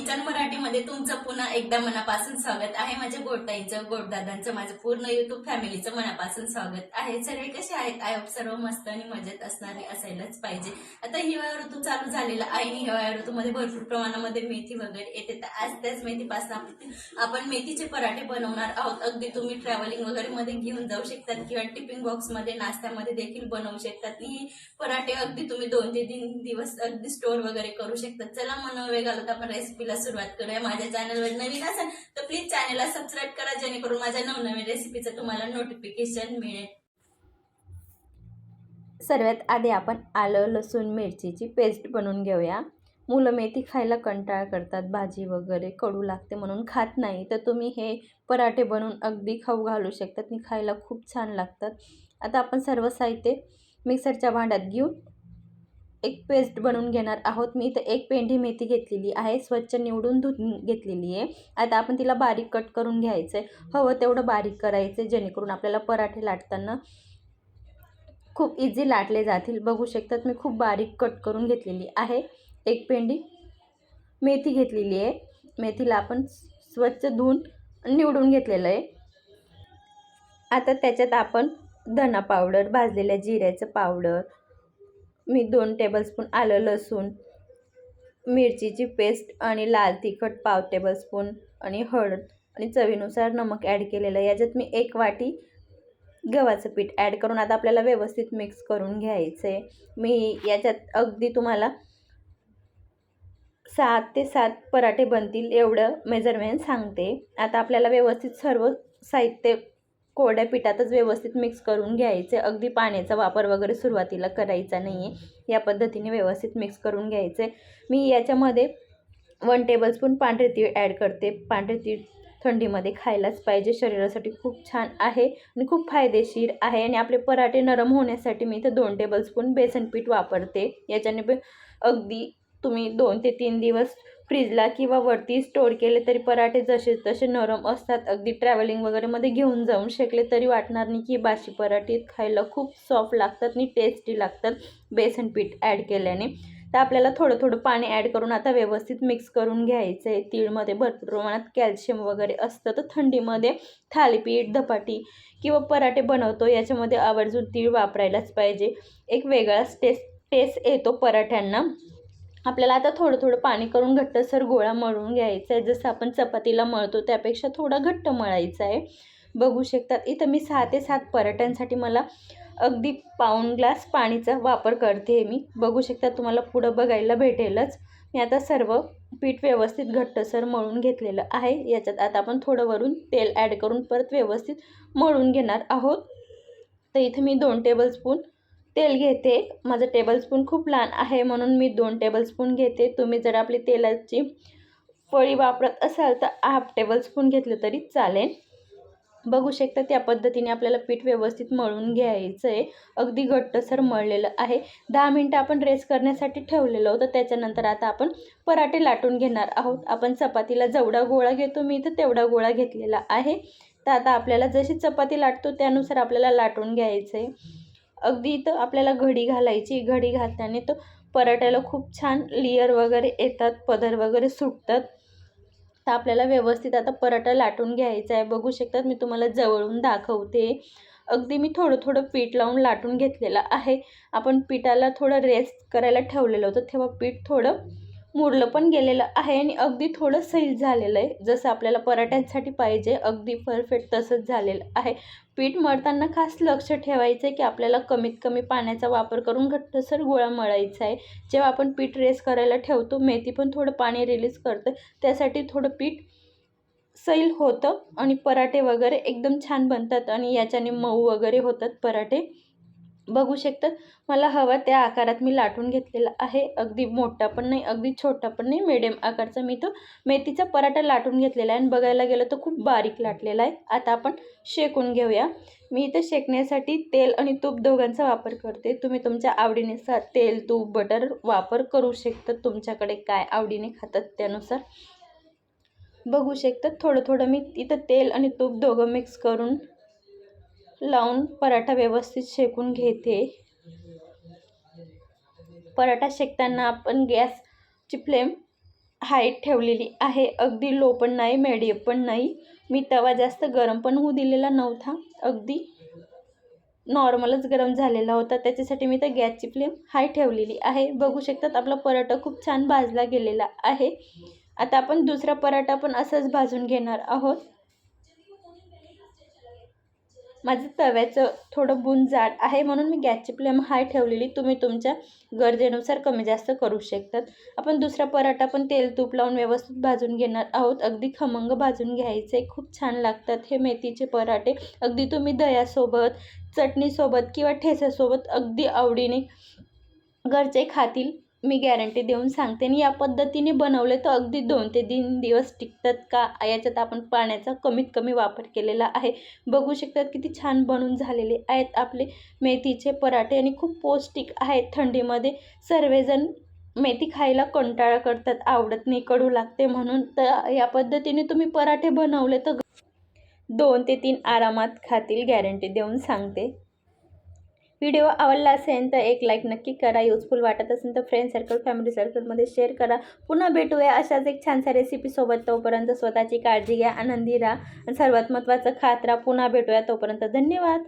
Kitchen पराठीमध्ये तुमचं पुन्हा एकदा मनापासून स्वागत आहे. माझ्या गोडताईचं गोडदादांचं माझं पूर्ण युट्यूब फॅमिलीचं मनापासून स्वागत आहे. सर्व कसे आहेत? आय होप सर्व मस्त आणि मजेत असणारे असायलाच पाहिजे. आता हिवाळा ऋतू चालू झालेला आहे आणि हिवाळा ऋतूमध्ये भरपूर प्रमाणामध्ये मेथी वगैरे येते. तर आज त्याच मेथीपासून आपण- मेथीचे पराठे बनवणार आहोत. अगदी तुम्ही ट्रॅव्हलिंग वगैरे मध्ये घेऊन जाऊ शकतात किंवा टिफिन बॉक्समध्ये नाश्त्यामध्ये देखील बनवू शकतात. ही हे पराठे अगदी तुम्ही दोन ते तीन दिवस अगदी स्टोर वगैरे करू शकतात. चला मनोवे वेळ घालत आपण रेसिपीला सुरुवात करूया. माझ्या चॅनलवर नवीन असेल तर प्लीज चॅनलला सबस्क्राईब करा जेणेकरून माझ्या नवनवीन रेसिपीचं तुम्हाला नोटिफिकेशन मिळेल. सर्वात आधी आपण आलं लसूण मिरचीची पेस्ट बनवून घेऊया. मुलं मेथी खायला कंटाळ करतात भाजी वगैरे कडू लागते म्हणून खात नाही. तर तुम्ही हे पराठे बनवून अगदी खाऊ घालू शकतात. आणि खायला खूप छान लागतात. आता आपण सर्व साहित्य मिक्सरच्या भांड्यात घेऊन एक पेस्ट बनवून घेणार आहोत. मी इथं एक पेंढी मेथी घेतलेली आहे. स्वच्छ निवडून धुवून घेतलेली आहे. आता आपण तिला बारीक कट करून घ्यायचं आहे हवं तेवढं बारीक करायचं जेणेकरून आपल्याला पराठे लाटताना खूप इझी लाटले जातील. बघू शकतात मी खूप बारीक कट करून घेतलेली आहे. एक पेंडी मेथी घेतलेली आहे. मेथीला आपण स्वच्छ धुवून निवडून घेतलेलं आहे. आता त्याच्यात आपण धना पावडर भाजलेल्या जिऱ्याचं पावडर मी दोन टेबलस्पून आलं लसूण मिरचीची पेस्ट आणि लाल तिखट पाव टेबलस्पून आणि हळद आणि चवीनुसार नमक ॲड केलेलं आहे. याच्यात मी एक वाटी गव्हाचं पीठ ॲड करून आता आपल्याला व्यवस्थित मिक्स करून घ्यायचं आहे मी याच्यात अगदी तुम्हाला सात ते सात पराठे बनतील एवढं मेजरमेंट सांगते. आता आपल्याला व्यवस्थित सर्व साहित्य कोरड्या पिठातच व्यवस्थित मिक्स करून घ्यायचे. अगदी पाण्याचा वापर वगैरे सुरुवातीला करायचा नाही आहे या पद्धतीने व्यवस्थित मिक्स करून घ्यायचे. मी याच्यामध्ये वन टेबलस्पून पांढरे तीळ ॲड करते. पांढरे तीळ थंडीमध्ये खायलाच पाहिजे. शरीरासाठी खूप छान आहे आणि खूप फायदेशीर आहे आणि आपले पराठे नरम होण्यासाठी मी इथं दोन टेबलस्पून बेसन पीठ वापरते. याच्याने पण अगदी तुम्ही दोन ते तीन दिवस फ्रीजला किंवा वरती स्टोअर केले तरी पराठे जसे तसे नरम असतात. अगदी ट्रॅव्हलिंग वगैरेमध्ये घेऊन जाऊन शकले तरी वाटणार नाही की बाशी पराठे खायला खूप सॉफ्ट लागतात आणि टेस्टी लागतात. बेसन पीठ ॲड केल्याने. तर आपल्याला थोडं थोडं पाणी ॲड करून आता व्यवस्थित मिक्स करून घ्यायचं आहे तीळमध्ये भरपूर प्रमाणात कॅल्शियम वगैरे असतं. तर थंडीमध्ये थालीपीठ धपाटी किंवा पराठे बनवतो. याच्यामध्ये आवर्जून तीळ वापरायलाच पाहिजे. एक वेगळाच टेस्ट टेस्ट येतो पराठ्यांना. आपल्याला आता थोडं थोडं पाणी करून घट्टसर गोळा मळून घ्यायचा आहे जसं आपण चपातीला मळतो त्यापेक्षा थोडा घट्ट मळायचा आहे बघू शकतात. इथं मी सहा ते सात पराठ्यांसाठी मला अगदी पाऊण ग्लास पाणीचा वापर करते मी. बघू शकता तुम्हाला पुढं बघायला भेटेलच. मी आता सर्व पीठ व्यवस्थित घट्टसर मळून घेतलेलं आहे. याच्यात आता आपण थोडं वरून तेल ॲड करून परत व्यवस्थित मळून घेणार आहोत. तर इथे मी दोन टेबलस्पून तेल घेते. माझं टेबलस्पून खूप लहान आहे म्हणून मी दोन टेबलस्पून घेते. तुम्ही जर आपली तेलाची फळी वापरत असाल तर हाफ टेबलस्पून घेतलं तरी चालेल. बघू शकता त्या पद्धतीने आपल्याला पीठ व्यवस्थित मळून घ्यायचं आहे अगदी घट्टसर मळलेलं आहे. दहा मिनटं आपण रेस्ट करण्यासाठी ठेवलेलं होतं. त्याच्यानंतर आता आपण पराठे लाटून घेणार आहोत. आपण चपातीला जेवढा गोळा घेतो मी इथं तेवढा गोळा घेतलेला आहे. तर आता आपल्याला जशी चपाती लाटतो त्यानुसार आपल्याला लाटून घ्यायचं आहे अगदी इथं आपल्याला घडी घालायची घडी घालताना तो पराठ्याला खूप छान लेयर वगैरे येतात पदर वगैरे सुटतात. तर आपल्याला व्यवस्थित आता पराठा लाटून घ्यायचा आहे. बघू शकतात मी तुम्हाला जवळून दाखवते. अगदी मी थोडं थोडं पीठ लावून लाटून घेतलेलं आहे. आपण पिठाला थोडं रेस्ट करायला ठेवलेलं होतं तेव्हा पीठ थोडं मुरलं पण गेलेलं आहे आणि अगदी थोडं सैल झालेलं आहे. जसं आपल्याला पराठ्यांसाठी पाहिजे अगदी परफेक्ट तसंच झालेलं आहे. पीठ मळताना खास लक्ष ठेवायचं आहे की आपल्याला कमीत कमी पाण्याचा वापर करून घट्टसर गोळा मळायचा आहे. जेव्हा आपण पीठ रेस करायला ठेवतो मेथी पण थोडं पाणी रिलीज करतं. त्यासाठी थोडं पीठ सैल होतं आणि पराठे वगैरे एकदम छान बनतात आणि याच्याने मऊ वगैरे होतात पराठे. बघू शकतात मला हवा त्या आकारात मी लाटून घेतलेला आहे. अगदी मोठा पण नाही अगदी छोटा पण नाही मिडियम आकारचा मी तो मेथीचा पराठा लाटून घेतलेला आहे आणि बघायला गेलं तर खूप बारीक लाटलेला आहे. आता आपण शेकून घेऊया. मी इथं शेकण्यासाठी तेल आणि तूप दोघांचा वापर करते. तुम्ही तुमच्या आवडीनुसार तेल तूप बटर वापर करू शकतात तुमच्याकडे काय आवडीने खातात त्यानुसार. बघू शकतात थोडं थोडं मी इथं तेल आणि तूप दोघं मिक्स करून लावून पराठा व्यवस्थित शेकून घेते. पराठा शेकताना आपण गॅसची फ्लेम हाईट ठेवलेली आहे. अगदी लो पण नाही मेडियम पण नाही. मी तवा जास्त गरम पण होऊ दिलेला नव्हता. अगदी नॉर्मलच गरम झालेला होता. त्याच्यासाठी मी तर गॅसची फ्लेम हाय ठेवलेली आहे. बघू शकतात आपला पराठा खूप छान भाजला गेलेला आहे. आता आपण दुसरा पराठा पण असंच भाजून घेणार आहोत. माझं तव्याचं थोडं बुन जाड आहे म्हणून मी गॅसची फ्लेम हाय ठेवलेली. तुम्ही तुमच्या गरजेनुसार कमी जास्त करू शकतात. आपण दुसरा पराठा पण तेल तूप लावून व्यवस्थित भाजून घेणार आहोत. अगदी खमंग भाजून घ्यायचे. खूप छान लागतात हे मेथीचे पराठे. अगदी तुम्ही दह्यासोबत चटणीसोबत किंवा ठेस्यासोबत अगदी आवडीने घरचे खातील. मी गॅरंटी देऊन सांगते. आणि या पद्धतीने बनवले तर अगदी दोन ते तीन दिवस टिकतात का? याच्यात आपण पाण्याचा कमीत कमी वापर केलेला आहे. बघू शकतात किती छान बनून झालेले आहेत आपले मेथीचे पराठे. आणि खूप पौष्टिक आहेत थंडीमध्ये. सर्वजण मेथी खायला कंटाळा करतात. आवडत नाही कडू लागते म्हणून. तर या पद्धतीने तुम्ही पराठे बनवले तर दोन ते तीन आरामात खातील गॅरंटी देऊन सांगते. व्हिडिओ आवडला असेल तर एक लाईक नक्की करा. युजफुल वाटत असेल तर फ्रेंड सर्कल फॅमिली सर्कलमध्ये शेअर करा. पुन्हा भेटूया अशाच एक छानशा रेसिपीसोबत तोपर्यंत स्वतःची काळजी घ्या आनंदी राहा. आणि सर्वात महत्त्वाचं खात राहा. पुन्हा भेटूया. तोपर्यंत धन्यवाद.